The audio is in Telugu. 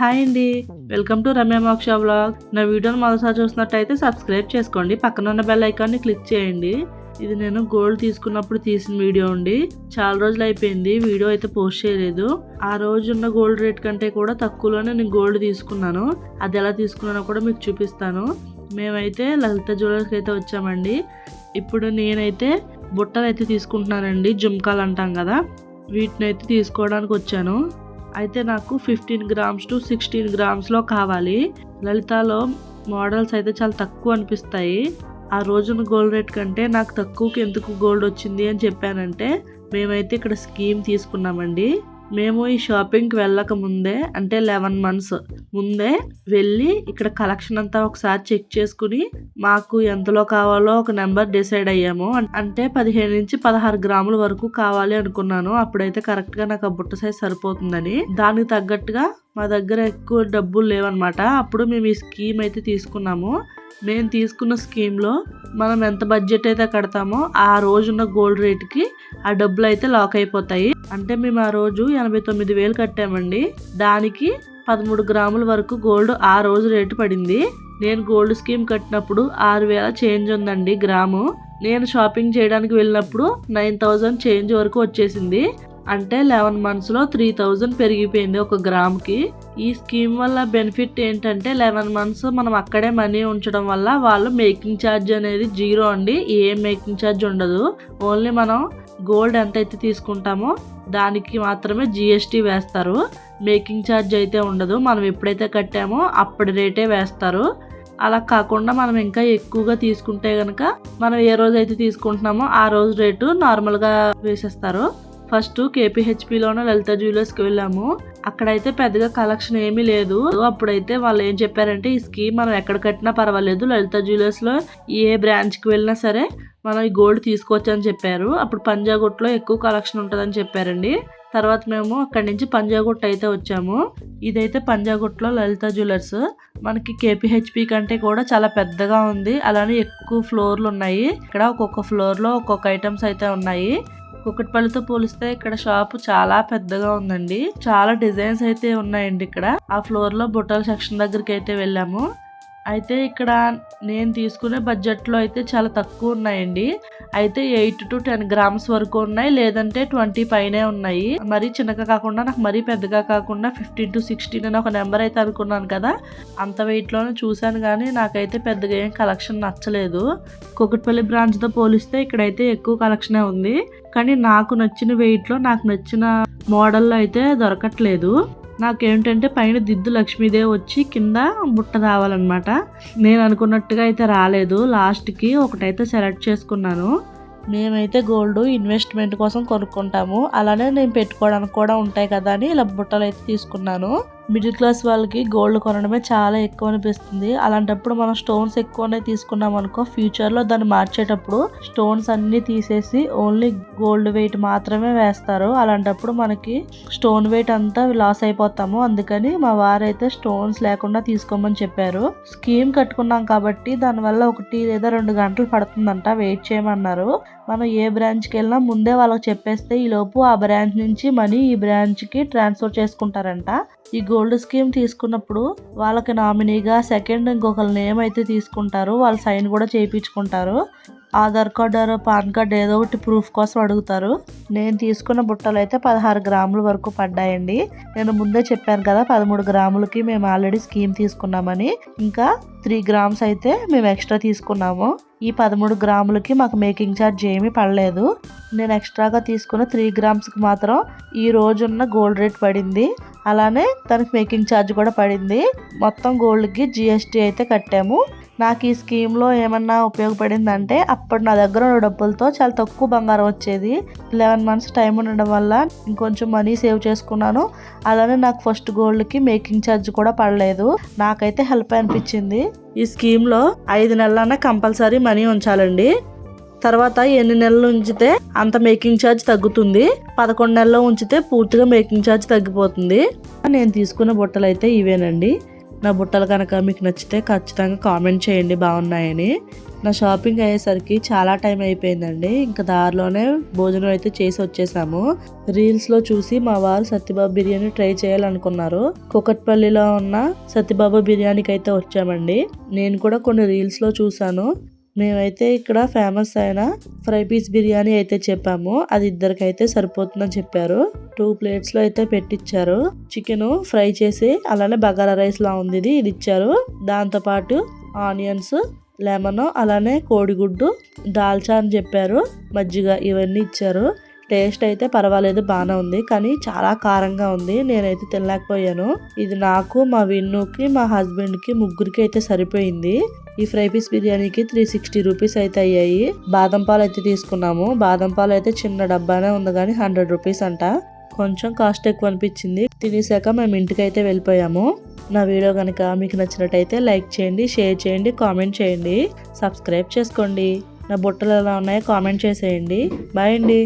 హాయ్ అండి. వెల్కమ్ టు రమ్య మోక్ష బ్లాగ్ నా వీడియోని మొదటిసారి చూసినట్టయితే సబ్స్క్రైబ్ చేసుకోండి. పక్కన ఉన్న బెల్ ఐకాన్ని క్లిక్ చేయండి. ఇది నేను గోల్డ్ తీసుకున్నప్పుడు తీసిన వీడియో అండి. చాలా రోజులు అయిపోయింది. వీడియో అయితే పోస్ట్ చేయలేదు. ఆ రోజు ఉన్న గోల్డ్ రేట్ కంటే కూడా తక్కువలోనే నేను గోల్డ్ తీసుకున్నాను. అది ఎలా తీసుకున్నానో కూడా మీకు చూపిస్తాను. మేమైతే లలిత జ్యువెలర్స్కి అయితే వచ్చామండి. ఇప్పుడు నేనైతే బుట్టలు అయితే తీసుకుంటున్నానండి. జుమ్కాలు అంటాం కదా. వీటిని అయితే తీసుకోవడానికి వచ్చాను. అయితే నాకు ఫిఫ్టీన్ గ్రామ్స్ టు సిక్స్టీన్ గ్రామ్స్లో కావాలి. లలితాలో మోడల్స్ అయితే చాలా తక్కువ అనిపిస్తాయి. ఆ రోజున గోల్డ్ రేట్ కంటే నాకు తక్కువకి ఎందుకు గోల్డ్ వచ్చింది అని చెప్పానంటే మేమైతే ఇక్కడ స్కీమ్ తీసుకున్నామండి. మేము ఈ షాపింగ్కి వెళ్ళక ముందే అంటే లెవెన్ మంత్స్ ముందే వెళ్ళి ఇక్కడ కలెక్షన్ అంతా ఒకసారి చెక్ చేసుకుని మాకు ఎంతలో కావాలో ఒక నెంబర్ డిసైడ్ అయ్యాము. అంటే పదిహేను నుంచి పదహారు గ్రాముల వరకు కావాలి అనుకున్నాను. అప్పుడైతే కరెక్ట్గా నాకు ఆ బుట్ట సైజ్ సరిపోతుందని. దానికి తగ్గట్టుగా మా దగ్గర ఎక్కువ డబ్బులు లేవన్నమాట. అప్పుడు మేము ఈ స్కీమ్ అయితే తీసుకున్నాము. మేము తీసుకున్న స్కీమ్లో మనం ఎంత బడ్జెట్ అయితే కడతామో ఆ రోజున్న గోల్డ్ రేట్కి ఆ డబ్బులు అయితే లాక్ అయిపోతాయి. అంటే మేము ఆ రోజు ఎనభై తొమ్మిది వేలు కట్టామండి. దానికి పదమూడు గ్రాముల వరకు గోల్డ్ ఆ రోజు రేటు పడింది. నేను గోల్డ్ స్కీమ్ కట్టినప్పుడు ఆరు వేల చేంజ్ ఉందండి గ్రాము. నేను షాపింగ్ చేయడానికి వెళ్ళినప్పుడు నైన్ థౌజండ్ చేంజ్ వరకు వచ్చేసింది. అంటే లెవెన్ మంత్స్లో త్రీ థౌజండ్ పెరిగిపోయింది ఒక గ్రామ్కి. ఈ స్కీమ్ వల్ల బెనిఫిట్ ఏంటంటే లెవెన్ మంత్స్ మనం అక్కడే మనీ ఉంచడం వల్ల వాళ్ళు మేకింగ్ ఛార్జ్ అనేది జీరో అండి. ఏ మేకింగ్ ఛార్జ్ ఉండదు. ఓన్లీ మనం గోల్డ్ ఎంత అయితే తీసుకుంటామో దానికి మాత్రమే జిఎస్టీ వేస్తారు. మేకింగ్ ఛార్జ్ అయితే ఉండదు. మనం ఎప్పుడైతే కట్టామో అప్పటి రేటే వేస్తారు. అలా కాకుండా మనం ఇంకా ఎక్కువగా తీసుకుంటే కనుక మనం ఏ రోజు అయితే తీసుకుంటున్నామో ఆ రోజు రేటు నార్మల్గా వేసేస్తారు. ఫస్ట్ కేపీహెచ్పిలోనే లలిత జ్యువెలర్స్కి వెళ్ళాము. అక్కడైతే పెద్దగా కలెక్షన్ ఏమీ లేదు. అప్పుడైతే వాళ్ళు ఏం చెప్పారంటే ఈ స్కీమ్ మనం ఎక్కడ కట్టినా పర్వాలేదు. లలిత జ్యువెలర్స్లో ఏ బ్రాంచ్కి వెళ్ళినా సరే మనం ఈ గోల్డ్ తీసుకోవచ్చు అని చెప్పారు. అప్పుడు పంజాగుట్లో ఎక్కువ కలెక్షన్ ఉంటుందని చెప్పారండి. తర్వాత మేము అక్కడి నుంచి పంజాగుట్ అయితే వచ్చాము. ఇదైతే పంజాగుట్లో లలిత జ్యువెలర్స్ మనకి కేపీహెచ్పి కంటే కూడా చాలా పెద్దగా ఉంది. అలానే ఎక్కువ ఫ్లోర్లు ఉన్నాయి. ఇక్కడ ఒక్కొక్క ఫ్లోర్లో ఒక్కొక్క ఐటమ్స్ అయితే ఉన్నాయి. కుక్కటిపల్లితో పోలిస్తే ఇక్కడ షాప్ చాలా పెద్దగా ఉందండి. చాలా డిజైన్స్ అయితే ఉన్నాయండి ఇక్కడ. ఆ ఫ్లోర్లో బుట్టల సెక్షన్ దగ్గరికి అయితే వెళ్ళాము. అయితే ఇక్కడ నేను తీసుకునే బడ్జెట్లో అయితే చాలా తక్కువ ఉన్నాయండి. అయితే ఎయిట్ టు టెన్ గ్రామ్స్ వరకు ఉన్నాయి లేదంటే ట్వంటీ పైనే ఉన్నాయి. మరీ చిన్నగా కాకుండా నాకు మరీ పెద్దగా కాకుండా ఫిఫ్టీన్ టు సిక్స్టీన్ అని ఒక నెంబర్ అయితే అనుకున్నాను కదా. అంత వెయిట్లోనే చూశాను కానీ నాకైతే పెద్దగా ఏం కలెక్షన్ నచ్చలేదు. కుకట్పల్లి బ్రాంచ్తో పోలిస్తే ఇక్కడైతే ఎక్కువ కలెక్షనే ఉంది. కానీ నాకు నచ్చిన వెయిట్లో నాకు నచ్చిన మోడల్ అయితే దొరకట్లేదు. నాకేమిటంటే పైన దిద్దు లక్ష్మీదేవి వచ్చి కింద బుట్ట రావాలన్నమాట. నేను అనుకున్నట్టుగా అయితే రాలేదు. లాస్ట్కి ఒకటైతే సెలెక్ట్ చేసుకున్నాను. మేమైతే గోల్డ్ ఇన్వెస్ట్మెంట్ కోసం కొనుక్కుంటాము. అలానే నేను పెట్టుకోవడానికి కూడా ఉంటాయి కదా అని ఇలా బుట్టలు అయితే తీసుకున్నాను. మిడిల్ క్లాస్ వాళ్ళకి గోల్డ్ కొనడమే చాలా ఎక్కువ అనిపిస్తుంది. అలాంటప్పుడు మనం స్టోన్స్ ఎక్కువనే తీసుకున్నాం అనుకో ఫ్యూచర్లో దాన్ని మార్చేటప్పుడు స్టోన్స్ అన్ని తీసేసి ఓన్లీ గోల్డ్ వెయిట్ మాత్రమే వేస్తారు. అలాంటప్పుడు మనకి స్టోన్ వెయిట్ అంతా లాస్ అయిపోతాము. అందుకని మా వారైతే స్టోన్స్ లేకుండా తీసుకోమని చెప్పారు. స్కీమ్ కట్టుకున్నాం కాబట్టి దానివల్ల ఒకటి లేదా రెండు గంటలు పడుతుందంట వెయిట్ చేయమన్నారు. మనం ఏ బ్రాంచ్కి వెళ్ళినా ముందే వాళ్ళకి చెప్పేస్తే ఈ లోపు ఆ బ్రాంచ్ నుంచి మనీ ఈ బ్రాంచ్కి ట్రాన్స్ఫర్ చేసుకుంటారంట. ఈ గోల్డ్ స్కీమ్ తీసుకున్నప్పుడు వాళ్ళకి నామినీగా సెకండ్ ఇంకొకరి నేమ్ అయితే తీసుకుంటారు వాళ్ళ సైన్ కూడా చేయించుకుంటారు. Aadhaar card or PAN card ఏదో ఒకటి ప్రూఫ్ కోసం అడుగుతారు. నేను తీసుకున్న బుట్టలు అయితే పదహారు గ్రాముల వరకు పడ్డాయండి. నేను ముందే చెప్పాను కదా పదమూడు గ్రాములకి మేము ఆల్రెడీ స్కీమ్ తీసుకున్నామని. ఇంకా త్రీ గ్రామ్స్ అయితే మేము ఎక్స్ట్రా తీసుకున్నాము. ఈ పదమూడు గ్రాములకి మాకు మేకింగ్ ఛార్జ్ ఏమీ పడలేదు. నేను ఎక్స్ట్రాగా తీసుకున్న త్రీ గ్రామ్స్కి మాత్రం ఈ రోజున్న గోల్డ్ రేట్ పడింది. అలానే దానికి మేకింగ్ ఛార్జ్ కూడా పడింది. మొత్తం గోల్డ్కి జిఎస్టీ అయితే కట్టాము. నాకు ఈ స్కీమ్లో ఏమన్నా ఉపయోగపడిందంటే అప్పుడు నా దగ్గర ఉన్న డబ్బులతో చాలా తక్కువ బంగారం వచ్చేది. లెవెన్ మంత్స్ టైం ఉండడం వల్ల ఇంకొంచెం మనీ సేవ్ చేసుకున్నాను. అలానే నాకు ఫస్ట్ గోల్డ్కి మేకింగ్ ఛార్జ్ కూడా పడలేదు. నాకైతే హెల్ప్ అనిపించింది. ఈ స్కీమ్లో ఐదు నెలలన్నా కంపల్సరీ మనీ ఉంచాలండి. తర్వాత ఎన్ని నెలలు ఉంచితే అంత మేకింగ్ ఛార్జ్ తగ్గుతుంది. పదకొండు నెలల్లో ఉంచితే పూర్తిగా మేకింగ్ ఛార్జ్ తగ్గిపోతుంది. నేను తీసుకున్న బుట్టలు అయితే ఇవేనండి. నా బుట్టలు కనుక మీకు నచ్చితే ఖచ్చితంగా కామెంట్ చేయండి బాగున్నాయని. నా షాపింగ్ అయ్యేసరికి చాలా టైం అయిపోయిందండి. ఇంకా దారిలోనే భోజనం అయితే చేసి వచ్చేసాము. రీల్స్లో చూసి మా వారు సత్యబాబు బిర్యానీ ట్రై చేయాలనుకున్నారు. కుకట్పల్లిలో ఉన్న సత్యబాబు బిర్యానీకి అయితే వచ్చామండి. నేను కూడా కొన్ని రీల్స్లో చూశాను. మేమైతే ఇక్కడ ఫేమస్ అయిన ఫ్రై పీస్ బిర్యానీ అయితే చెప్పాము. అది ఇద్దరికైతే సరిపోతుందని చెప్పారు. టూ ప్లేట్స్లో అయితే పెట్టించారు చికెన్ ఫ్రై చేసి అలానే బగారా రైస్ లా ఉంది ఇది. ఇది ఇచ్చారు. దాంతోపాటు ఆనియన్స్ లెమన్ అలానే కోడిగుడ్డు దాల్చా అని చెప్పారు. మజ్జిగ ఇవన్నీ ఇచ్చారు. టేస్ట్ అయితే పర్వాలేదు బాగానే ఉంది. కానీ చాలా కారంగా ఉంది. నేనైతే తినలేకపోయాను. ఇది నాకు మా విన్నుకి మా హస్బెండ్కి ముగ్గురికి అయితే సరిపోయింది. ఈ ఫ్రై పీస్ బిర్యానీకి త్రీ సిక్స్టీ రూపీస్ అయితే అయ్యాయి. బాదం పాలు అయితే తీసుకున్నాము. బాదం పాలు అయితే చిన్న డబ్బానే ఉంది కానీ హండ్రెడ్ రూపీస్ అంట. కొంచెం కాస్ట్ ఎక్కువ అనిపించింది. తినేసాక మేము ఇంటికి అయితే వెళ్ళిపోయాము. నా వీడియో కనుక మీకు నచ్చినట్టయితే లైక్ చేయండి షేర్ చేయండి కామెంట్ చేయండి. సబ్స్క్రైబ్ చేసుకోండి. నా బుట్టలు ఎలా ఉన్నాయో కామెంట్ చేసేయండి. బాయ్ అండి.